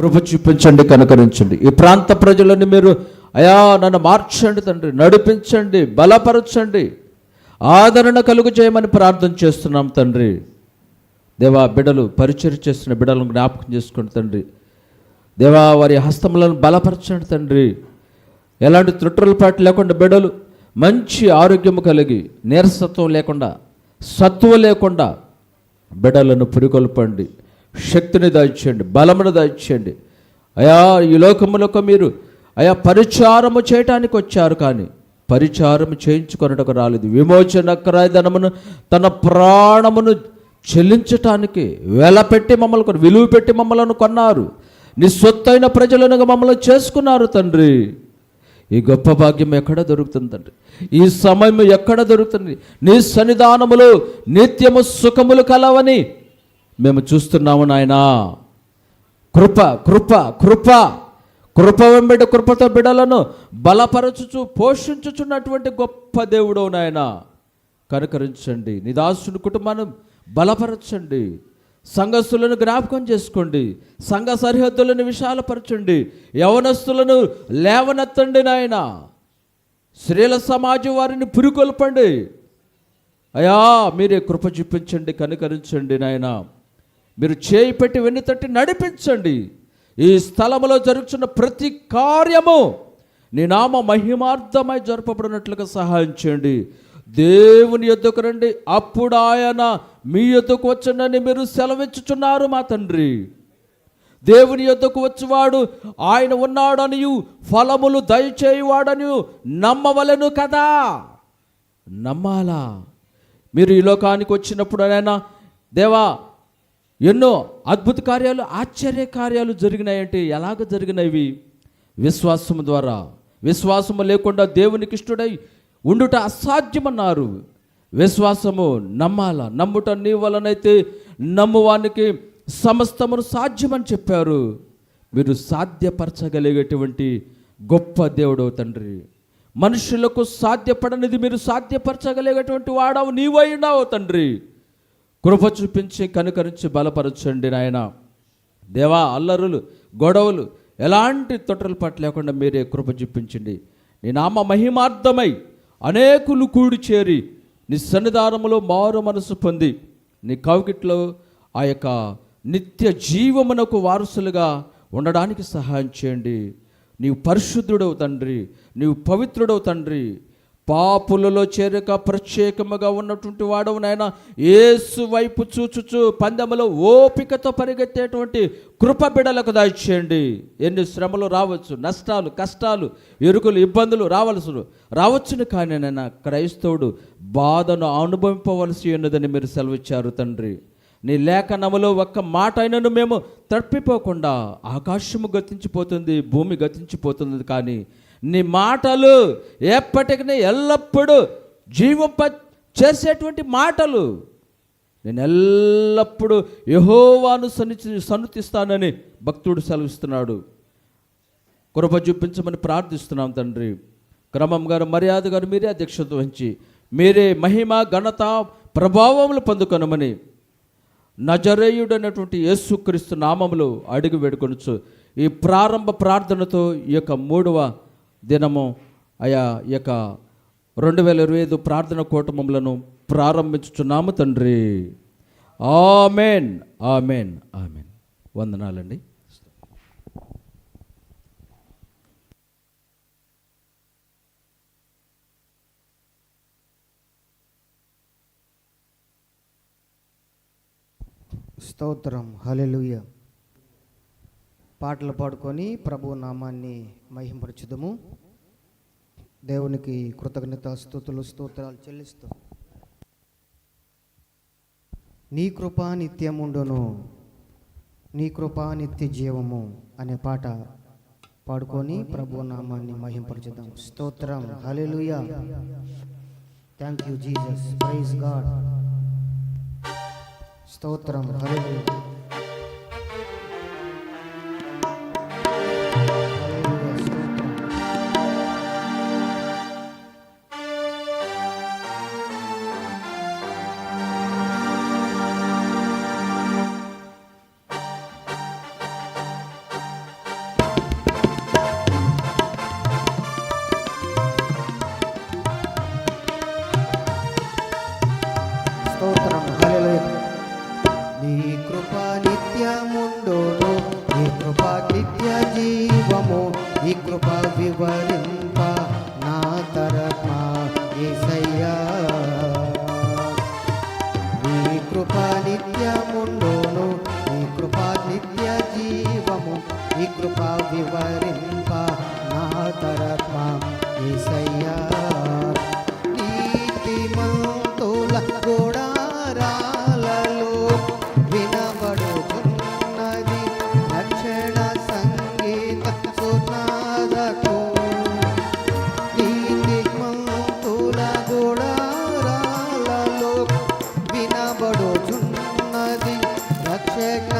కృప చూపించండి కనుకరించండి. ఈ ప్రాంత ప్రజలను మీరు అయా నన్ను మార్చండి తండ్రి నడిపించండి బలపరచండి. ఆదరణ కలుగు చేయమని ప్రార్థన చేస్తున్నాం తండ్రి. దేవా బిడలు పరిచయం చేస్తున్న బిడలను జ్ఞాపకం చేసుకోండి తండ్రి. దేవా వారి హస్తములను బలపరచండి తండ్రి. ఎలాంటి త్రుట్టులపాటు లేకుండా బిడలు మంచి ఆరోగ్యము కలిగి నీరసత్వం లేకుండా సత్వం లేకుండా బిడలను పురికొల్పండి. శక్తిని దాయిచేయండి బలమును దాయిచేయండి. అయా ఈ లోకములకు మీరు అయా పరిచారము చేయటానికి వచ్చారు కానీ పరిచారము చేయించుకొనటకు రాలేదు. విమోచన క్రాయధనమును తన ప్రాణమును చెల్లించటానికి వెలపెట్టి మమ్మల్ని విలువ పెట్టి మమ్మల్ని కొన్నారు. నీ సొత్తైన ప్రజలను మమ్మల్ని చేసుకున్నారు తండ్రి. ఈ గొప్ప భాగ్యం ఎక్కడ దొరుకుతుంది తండ్రి? ఈ సమయం ఎక్కడ దొరుకుతుంది? నీ సన్నిధానములు నిత్యము సుఖములు కలవని మేము చూస్తున్నాము నాయనా. కృప కృప కృప. కృప వెంబడి కృపతో బిడలను బలపరచుచు పోషించుచున్నటువంటి గొప్ప దేవుడు నాయన. కనుకరించండి. నీ దాసుని కుటుంబాన్ని బలపరచండి. సంఘస్థులను జ్ఞాపకం చేసుకోండి. సంఘ సరిహద్దులను విశాలపరచండి. యవనస్తులను లేవనెత్తండి నాయన. స్త్రీల సమాజం వారిని పురికొల్పండి. అయా మీరే కృప చూపించండి కనికరించండి నాయనా. మీరు చేయి పెట్టి వెన్ను తట్టి నడిపించండి. ఈ స్థలంలో జరుగుతున్న ప్రతి కార్యము నీ నామ మహిమార్థమై జరపబడినట్లుగా సహాయం చేయండి. దేవుని ఎద్దుకు రండి. అప్పుడు ఆయన మీ ఎద్దుకు వచ్చిందని మీరు సెలవిచ్చుచున్నారు మా తండ్రి. దేవుని యొద్దకు వచ్చేవాడు ఆయన ఉన్నాడనియు ఫలములు దయచేయువాడని నమ్మవలను కదా. నమ్మాలా? మీరు ఈ లోకానికి వచ్చినప్పుడు ఆయన దేవా ఎన్నో అద్భుత కార్యాలు ఆశ్చర్య కార్యాలు జరిగినాయంటే ఎలాగ జరిగినవి? విశ్వాసము ద్వారా. విశ్వాసము లేకుండా దేవునికి ఇష్టడై ఉండుట అసాధ్యమన్నారు. విశ్వాసము నమ్మాల? నమ్ముట నీ వలనైతే నమ్మువానికి సమస్తమును సాధ్యమని చెప్పారు. మీరు సాధ్యపరచగలిగేటువంటి గొప్ప దేవుడు తండ్రి. మనుషులకు సాధ్యపడనిది మీరు సాధ్యపరచగలిగేటువంటి వాడవు నీవైనావు తండ్రి. కృప చూపించి కనుకరించి బలపరచండి నాయన. దేవా అల్లరులు గొడవలు ఎలాంటి తొట్టలు పట్ల లేకుండా మీరే కృప చూపించండి. నీ నామ మహిమార్థమై అనేకులు కూడి చేరి నీ సన్నిధానములో మారు మనసు పొంది నీ కవికిట్లో ఆ యొక్క నిత్య జీవమునకు వారసులుగా ఉండడానికి సహాయం చేయండి. నీవు పరిశుద్ధుడవు తండ్రి నీవు పవిత్రుడవు తండ్రి. పాపులలో చేరక ప్రత్యేకముగా ఉన్నటువంటి వాడవు నాయన. ఏసు వైపు చూచుచు పందెములో ఓపికతో పరిగెత్తేటువంటి కృప బిడలకు దాయిచేయండి. ఎన్ని శ్రమలు రావచ్చు నష్టాలు కష్టాలు ఎరుకులు ఇబ్బందులు రావలసిన రావచ్చును కానీ నాయన క్రైస్తవుడు బాధను అనుభవింపవలసి ఉన్నదని మీరు సెలవిచ్చారు తండ్రి. నీ లేఖనములో ఒక్క మాట అయినను మేము తప్పిపోకుండా ఆకాశము గతించిపోతుంది భూమి గతించిపోతుంది కానీ నీ మాటలు ఎప్పటికీ ఎల్లప్పుడూ జీవింప చేసేటువంటి మాటలు. నేను ఎల్లప్పుడూ యహోవాను సన్ని సన్నుతిస్తానని భక్తుడు సెలవిస్తున్నాడు. కృప చూపించమని ప్రార్థిస్తున్నాం తండ్రి. క్రమం గారు మర్యాద గారు మీరే అధ్యక్షత వహించి మీరే మహిమ ఘనత ప్రభావములు పొందుకొనమని నజరేయుడైనటువంటి యేసుక్రీస్తు నామములు అడిగి వేడుకొనొచ్చు ఈ ప్రారంభ ప్రార్థనతో ఈ యొక్క మూడవ దినము ఆయా ఈ యొక్క రెండు వేల ఇరవై ఐదు ప్రార్థన కూటమములను ప్రారంభించుచున్నాము తండ్రి. ఆమెన్. ఆమెన్. ఆమెన్. వందనాలండి. స్తోత్రం. హలెలుయ్య పాటలు పాడుకొని ప్రభు నామాన్ని మహింపరచుదము. దేవునికి కృతజ్ఞత స్తుతులు స్తోత్రాలు చెల్లిస్తూ. నీ కృప నిత్యముండును నీ కృప నిత్య జీవము అనే పాట పాడుకొని ప్రభు నామాన్ని మహింపరచుదాం. స్తోత్రం. Hallelujah thank you Jesus praise God స్తోత్రం. హలెలుయా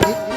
ผิด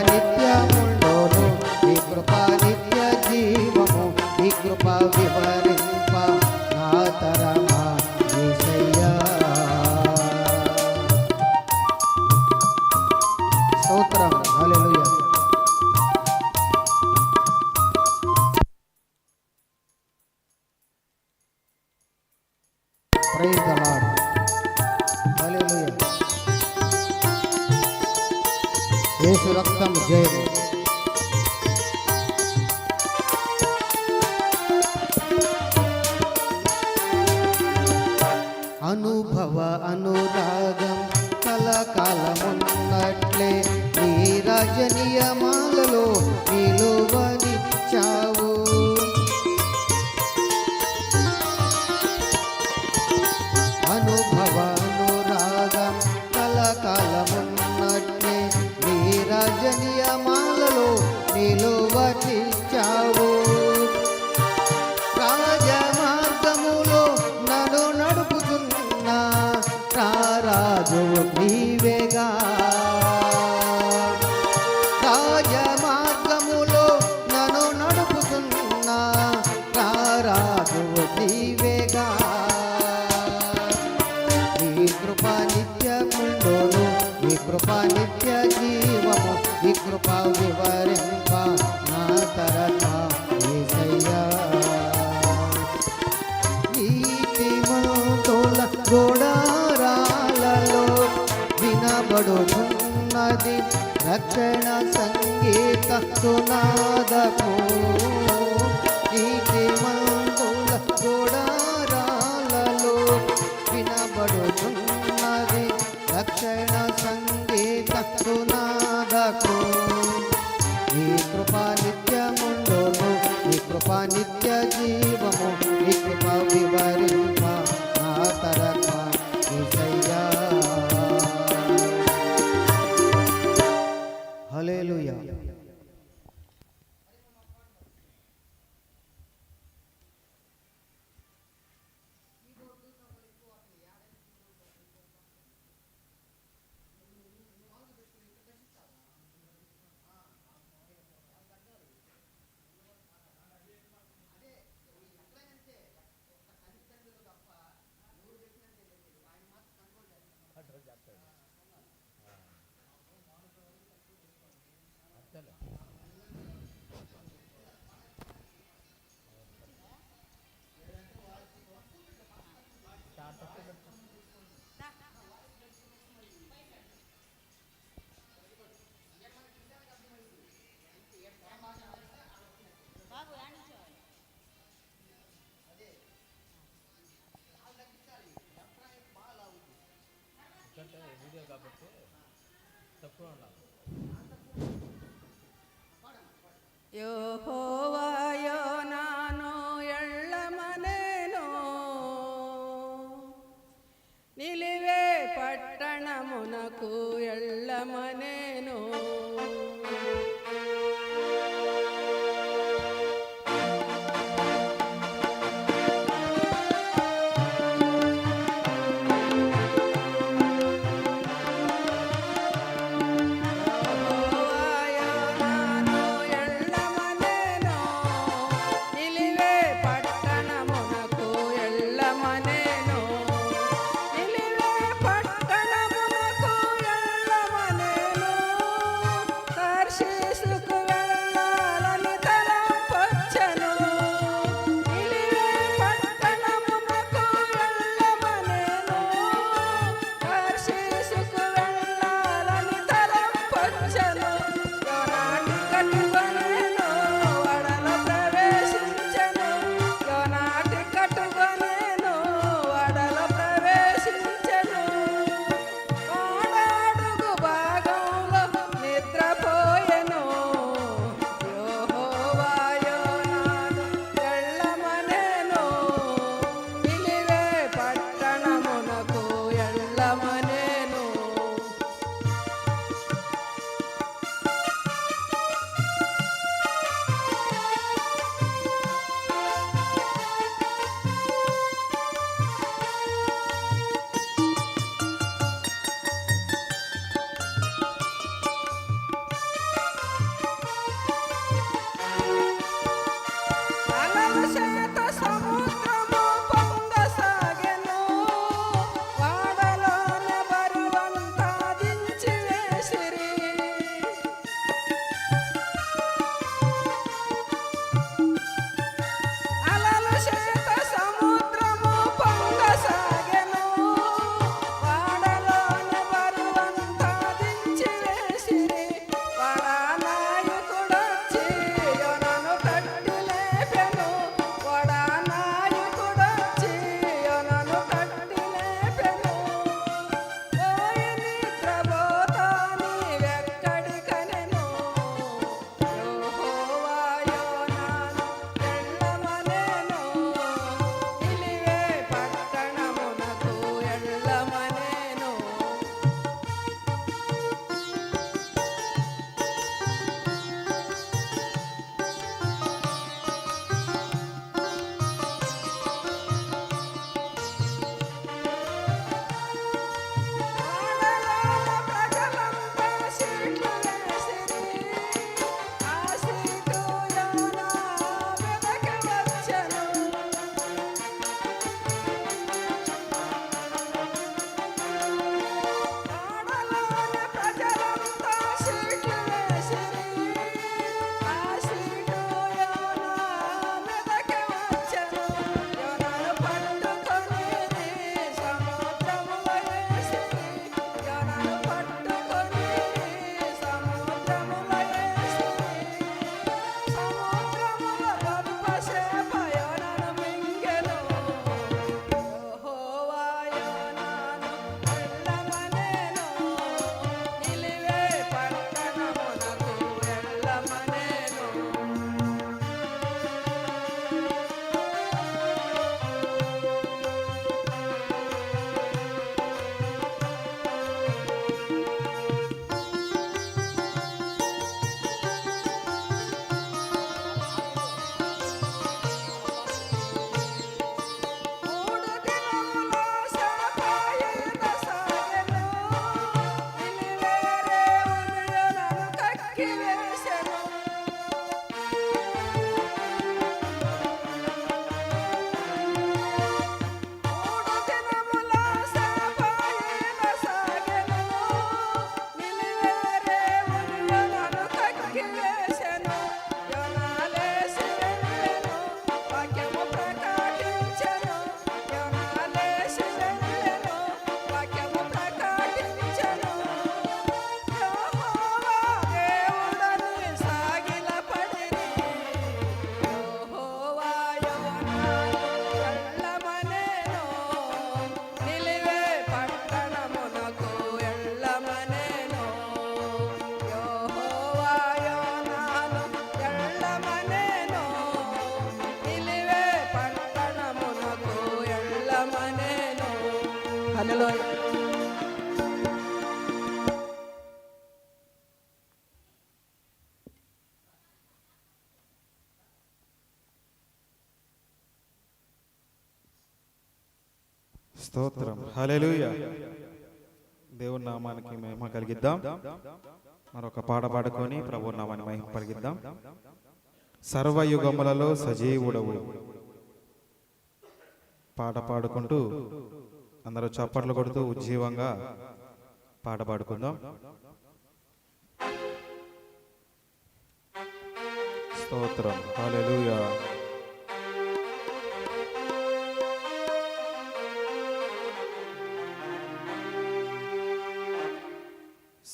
नित्या పూజనీయమా తోడు నీ కృపా నిత్య జీవము నీ కృపా వివరింప నా తరత ఏసయ్యా. నీతి మనతోల గోడారాలలో వినబడుతున్నది రక్షణ సంగీత సునాదము. ఈ మన नित्य todas స్తోత్రం. హలే దేవుని నామానికి మహిమ కలిగిద్దాం. మరొక పాట పాడుకొని ప్రభు నామాన్ని మహిమ కలిగిద్దాం. సర్వయుగములలో సజీవుడవు. పాట పాడుకుంటూ అందరూ చప్పట్లు కొడుతూ ఉజ్జీవంగా పాట పాడుకుందాం. స్తోత్రం. హలే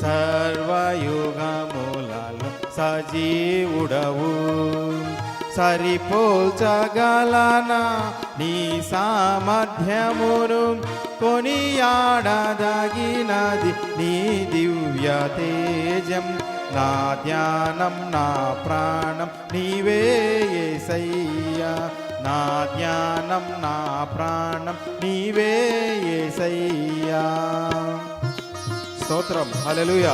సర్వయుగములలో సజీవుడవు. సరిపోల్చగలనా నీ సామర్థ్యమును కొనియాడదగినది నీ దివ్య తేజం. నా ధ్యానం నా ప్రాణం నీవే యేసయ్యా నా ధ్యానం నా ప్రాణం నీవే యేసయ్యా స్తోత్రం. హల్లెలూయా.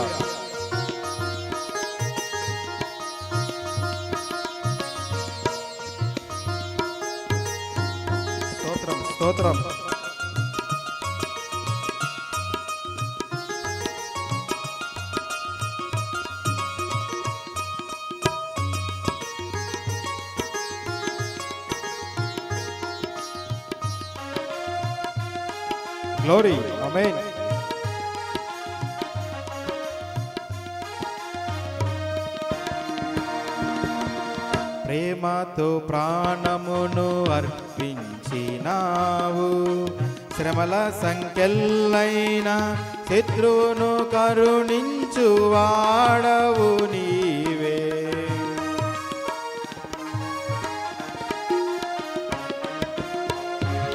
స్తోత్రం స్తోత్రం. గ్లోరీ అమేన్ ప్రేమతో ప్రాణమును అర్పించినావు. శ్రమల సంఖ్యలైన శత్రువును కరుణించు వాడవు నీవే.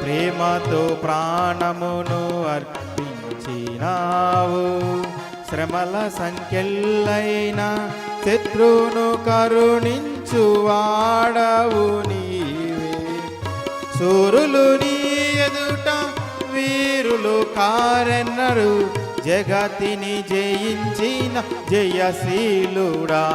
ప్రేమతో ప్రాణమును అర్పించినావు. శ్రమల సంఖ్యలైన శత్రువును కరుణించు వాడవు నీవే. సూరులు నీ ఎదుట వీరులు కారెన్నరు జగతిని జయించిన జయశీలుడా.